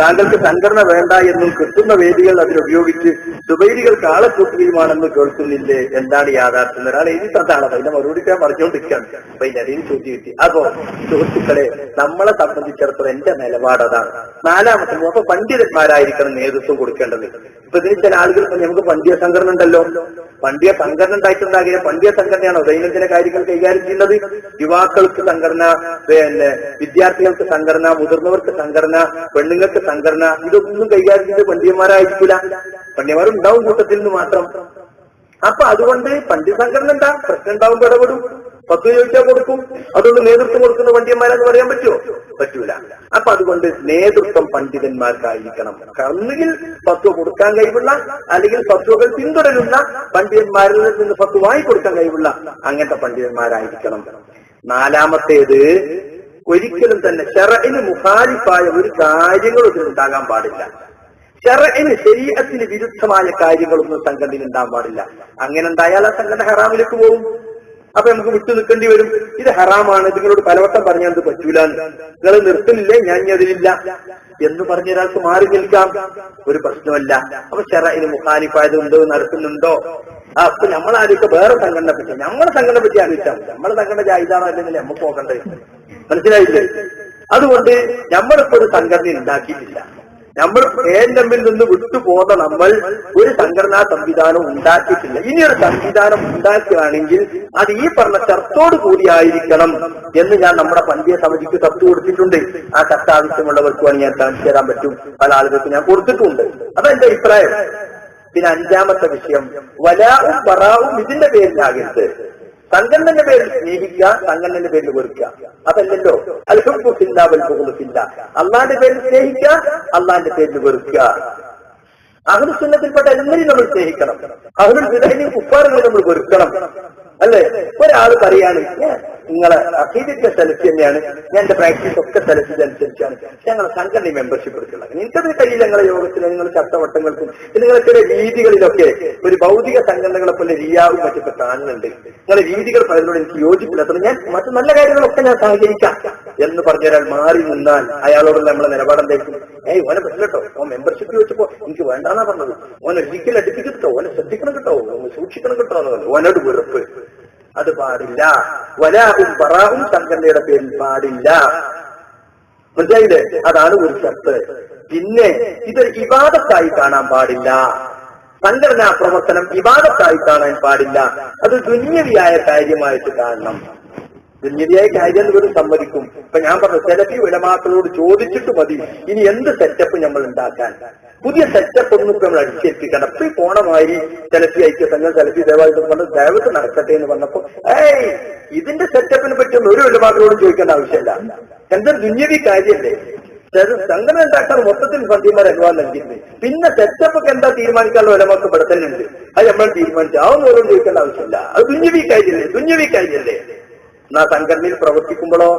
താങ്കൾക്ക് സംഘടന വേണ്ട എന്നും കിട്ടുന്ന വേദികൾ അതിലുപയോഗിച്ച് സുബൈരികൾക്ക് ആളെ കൂട്ടുകയുമാണെന്ന് കേൾക്കുന്നില്ലേ എന്താണ് യാഥാർത്ഥ്യം? ഒരാൾ എഴുതി തന്നാണ്. അതിന്റെ മറുപടി ഞാൻ പറഞ്ഞുകൊണ്ടിരിക്കുകയാണ് അപ്പൊ ഇതിന്റെ ഇടയിൽ ചോദ്യം കിട്ടി. അപ്പോ സുഹൃത്തുക്കളെ നമ്മളെ സംബന്ധിച്ചിടത്തോളം എന്റെ നിലപാട് അതാണ്. നാലാമത്തെ അപ്പൊ പണ്ഡിതന്മാരായിരിക്കണം നേതൃത്വം കൊടുക്കേണ്ടത്. ഇപ്പൊ ഇതിന് ചില ആളുകൾ നമുക്ക് പണ്ഡിയ സംഘടന ഉണ്ടല്ലോ. പണ്ഡിയ സംഘടന ഉണ്ടായിട്ടുണ്ടാകില്ല. പണ്ഡിയ സംഘടനയാണോ ദൈനംദിന കാര്യങ്ങൾ കൈകാര്യം ചെയ്യുന്നത്? യുവാക്കൾക്ക് സംഘടന പിന്നെ വിദ്യാർത്ഥികൾക്ക് സംഘടന മുതിർന്നവർക്ക് സംഘടന പെണ്ണുങ്ങൾക്ക് സംഘടന ഇതൊന്നും കൈകാര്യം ചെയ്ത് പണ്ഡിയന്മാരായിരിക്കില്ല. പണ്ഡിയന്മാരുണ്ടാവും കൂട്ടത്തിൽ നിന്ന് മാത്രം. അപ്പൊ അതുകൊണ്ട് പണ്ഡിത സംഘടന എന്താ? പ്രശ്നം ഉണ്ടാവുമ്പോൾ ഇടപെടും. പത്ത് ചോദിച്ചാൽ കൊടുക്കും. അതുകൊണ്ട് നേതൃത്വം കൊടുക്കുന്ന പണ്ഡിതന്മാരെന്ന് പറയാൻ പറ്റുമോ? പറ്റൂല. അപ്പൊ അതുകൊണ്ട് നേതൃത്വം പണ്ഡിതന്മാർക്കായിരിക്കണം. ഒന്നുകിൽ ഫത്വ കൊടുക്കാൻ കഴിവുള്ള അല്ലെങ്കിൽ ഫത്വകൾ പിന്തുടരുന്ന പണ്ഡിതന്മാരിൽ നിന്ന് വാങ്ങി കൊടുക്കാൻ കഴിവുള്ള അങ്ങനത്തെ പണ്ഡിതന്മാരായിരിക്കണം. നാലാമത്തേത് ഒരിക്കലും തന്നെ ഷെറയിന് മുഖാലിഫായ ഒരു കാര്യങ്ങളും ഇതിലുണ്ടാകാൻ പാടില്ല. ഷെറയിന് ശരീരത്തിന് വിരുദ്ധമായ കാര്യങ്ങളൊന്നും സംഘടനയിൽ ഉണ്ടാകാൻ പാടില്ല. അങ്ങനെ ഉണ്ടായാൽ ആ സംഘടന ഹറാമിലേക്ക് പോകും. അപ്പൊ നമുക്ക് വിട്ടു നിൽക്കേണ്ടി വരും. ഇത് ഹറാമാണ്. നിങ്ങളോട് പലവട്ടം പറഞ്ഞാൽ ഇത് പറ്റൂല നിങ്ങൾ നിർത്തുന്നില്ലേ ഞാൻ അതിലില്ല. എന്ന് പറഞ്ഞ ഒരാൾക്ക് മാറി നിൽക്കാം. ഒരു പ്രശ്നമല്ല. അപ്പൊ ഷെറയിന് മുഖാലിഫായത് ഉണ്ടോ? നടത്തുന്നുണ്ടോ? ആ അപ്പൊ നമ്മളാരൊക്കെ വേറെ സംഘടന പറ്റി നമ്മളെ സംഘടന പറ്റി ആലോചിച്ചാൽ നമ്മളെ സംഘടന ജായിതാണോ അല്ലെങ്കിൽ നമുക്ക് പോകണ്ടേ മനസ്സിലായില്ലേ? അതുകൊണ്ട് നമ്മളിപ്പോ ഒരു സംഘടന ഉണ്ടാക്കിയിട്ടില്ല. നമ്മൾ കേന്ദ്രമിൽ നിന്ന് വിട്ടുപോന്ന നമ്മൾ ഒരു സംഘടനാ സംവിധാനം ഉണ്ടാക്കിയിട്ടില്ല. ഇനി ഒരു സംവിധാനം ഉണ്ടാക്കുകയാണെങ്കിൽ അത് ഈ പറഞ്ഞ ചർത്തോട് കൂടിയായിരിക്കണം എന്ന് ഞാൻ നമ്മുടെ പണ്ഡിയ സമിതിക്ക് കത്ത് കൊടുത്തിട്ടുണ്ട്. ആ കത്ത് ആവശ്യമുള്ളവർക്ക് വേണമെങ്കിൽ ഞാൻ കാണിച്ചു തരാൻ പറ്റും. പല ആളുകൾക്ക് ഞാൻ കൊടുത്തിട്ടുണ്ട്. അതെന്റെ അഭിപ്രായം. പിന്നെ അഞ്ചാമത്തെ വിഷയം. വലാവും പറാവും ഇതിന്റെ പേരിലാകരുത്. സംഘടനന്റെ പേരിൽ സ്നേഹിക്കുക സംഘടനന്റെ പേരിൽ വെറുക്കുക. അതല്ലല്ലോ. അള്ളാന്റെ പേരിൽ സ്നേഹിക്കുക അള്ളാന്റെ പേരിൽ വെറുക്കുക. അഹുൽ സുന്നത്തിൽപ്പെട്ട എല്ലാവരെയും നമ്മൾ സ്നേഹിക്കണം. അഹുൽ വിദഹിനെയും കുപ്പാറുകളെ നമ്മൾ വെറുക്കണം. അല്ലേ? ഒരാൾ പറയാണ് "ഞാൻ നിങ്ങളെ അഖീദിന്റെ സെലക്ട് തന്നെയാണ് ഞാൻ എന്റെ പ്രാക്ടീസ് ഒക്കെ സെലക്ട് അനുസരിച്ചാണ് ഞങ്ങളെ സംഘടന മെമ്പർഷിപ്പ് എടുക്കുന്നത് നിങ്ങൾക്കത് കഴിയില്ല നിങ്ങളെ യോഗത്തിൽ നിങ്ങൾ ചട്ടവട്ടങ്ങൾക്കും നിങ്ങൾക്ക് രീതികളിലൊക്കെ ഒരു ഭൗതിക സംഘടനകളെ പോലെ റിയാവും മറ്റൊക്കെ കാണുന്നുണ്ട്. നിങ്ങളെ രീതികൾ പലരോട് എനിക്ക് യോജിപ്പില്ലാത്തത് ഞാൻ മറ്റു നല്ല കാര്യങ്ങളൊക്കെ ഞാൻ സഹകരിക്കാം. എന്ന് പറഞ്ഞൊരാൾ മാറി നിന്നാൽ അയാളോട് നമ്മളെ നിലപാടെന്തായിരിക്കും ഏയ് ഓനെ പറ്റില്ലട്ടോ ഓൻ മെമ്പർഷിപ്പ് ചോദിച്ചപ്പോ എനിക്ക് വേണ്ടാന്നാ പറഞ്ഞത്. ഓനെ ഒരിക്കലും കിട്ടോ. ഓനെ ശ്രദ്ധിക്കണം കിട്ടോ. സൂക്ഷിക്കണം കിട്ടോ എന്ന് പറഞ്ഞു. ഓനോട് വെറുപ്പ്. അത് പാടില്ല. വലാഹും പറാഹും സംഘടനയുടെ പേരിൽ പാടില്ല. മനസ്സിലായില്ലേ? അതാണ് ഒരു ഷർത്ത്. പിന്നെ ഇതൊരു ഇബാദത്തായി കാണാൻ പാടില്ല. സംഘടനാ പ്രവർത്തനം വിവാദത്തായി കാണാൻ പാടില്ല. അത് ദുന്യവിയായ കാര്യമായിട്ട് കാണണം. ദുന്യവിയായ കാര്യം പോലും സമ്മതിക്കും. ഇപ്പൊ ഞാൻ പറഞ്ഞു സെലഫി വിലമാക്കളോട് ചോദിച്ചിട്ട് മതി. ഇനി എന്ത് സെറ്റപ്പ് നമ്മൾ ഉണ്ടാക്കാൻ? പുതിയ സെറ്റപ്പ് ഒന്നും ഇപ്പൊ നമ്മൾ അടിച്ചേൽപ്പിക്കണം അപ്പൊ ഈ പോണമാതിരി സെലഫി ഐക്യ സംഘം സെലഫി ദേവാലയം കൊണ്ട് ദയവത്ത് നടക്കട്ടെ എന്ന് പറഞ്ഞപ്പോ ഏയ് ഇതിന്റെ സെറ്റപ്പിനെ പറ്റിയൊന്നും ഒരു വിലമാക്കളോടും ചോദിക്കേണ്ട ആവശ്യമില്ല. എന്തൊരു ദുന്യവി കാര്യമല്ലേ സംഘടന ഉണ്ടാക്കാൻ മൊത്തത്തിൽ പന്തിമാർ അനുവാദം നൽകിയിട്ടുണ്ട്. പിന്നെ സെറ്റപ്പ് ഒക്കെ എന്താ തീരുമാനിക്കാനുള്ള വിലമൊക്കെ പെടുത്തലുണ്ട് അത് നമ്മൾ തീരുമാനിച്ചു. ആ ഓരോ ചോദിക്കേണ്ട ആവശ്യമില്ല. അത് ദുന്യവി കാര്യല്ലേ? ദുന്യവി കാര്യല്ലേ? എന്നാ സംഘടനയിൽ പ്രവർത്തിക്കുമ്പോഴോ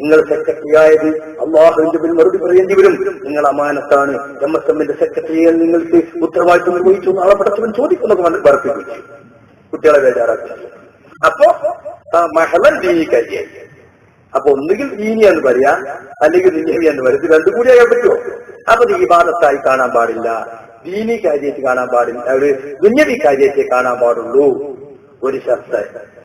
നിങ്ങൾ സെക്രട്ടറിയായത് അള്ളാഹുവിന്റെ പിൻ മറുപടി പറയേണ്ടി വരും. നിങ്ങൾ അമാനത്താണ്. എം എസ് എമ്മിന്റെ സെക്രട്ടറിയെ നിങ്ങൾക്ക് ഉത്തരവാദിത്വം നിർവഹിച്ചു നാളെ പടച്ചവൻ ചോദിക്കുന്നൊക്കെ വർദ്ധിപ്പിച്ചു കുട്ടികളെ വേജാറാക്കി അപ്പോ മഹളൻ ദീനി കാര്യായി അപ്പൊ ഒന്നുകിൽ ദീനി എന്ന് പറയാ അല്ലെങ്കിൽ ദീനി എന്ന് പറയാം ഇത് രണ്ടും കൂടി പറ്റുമോ? അപ്പൊ ഇത് ഇബാദത്തായി കാണാൻ പാടില്ല. ദീനി കാര്യത്തിൽ കാണാൻ പാടില്ല. ഒരു ദുഞ്ഞവി കാര്യമായിട്ട് കാണാൻ പാടുള്ളൂ. ഒരു ശർത്ത